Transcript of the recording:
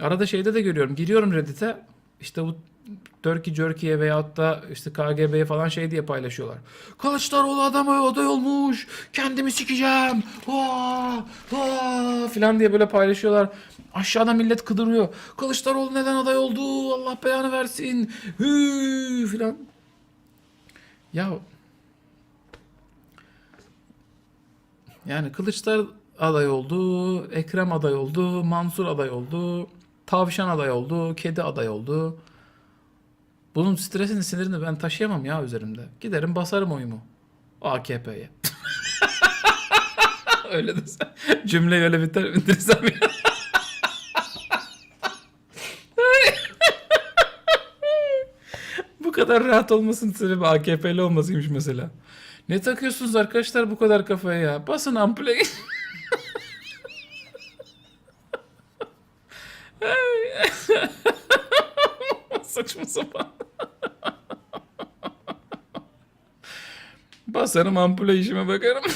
Arada şeyde de görüyorum. Giriyorum Reddit'e. İşte bu Turkey Jerky'ye veyahut da işte KGB'ye falan şey diye paylaşıyorlar. Kılıçdaroğlu adamı aday olmuş. Kendimi sikeceğim. Vaa, vaa filan diye böyle paylaşıyorlar. Aşağıda millet kıdırıyor. Kılıçdaroğlu neden aday oldu? Allah beyanı versin. Hü filan. Ya yani Kılıçlar aday oldu, Ekrem aday oldu, Mansur aday oldu, Tavşan aday oldu, Kedi aday oldu. Bunun stresini, sinirini ben taşıyamam ya üzerimde. Giderim basarım oyumu. AKP'ye. öyle desem. Cümleyi öyle biter, bitirsem ya. bu kadar rahat olmasının sebebi AKP'li olmasıymış mesela. Ne takıyorsunuz arkadaşlar bu kadar kafaya ya? Basın ampule. Saçma sapan. Basarım ampule işime bakarım.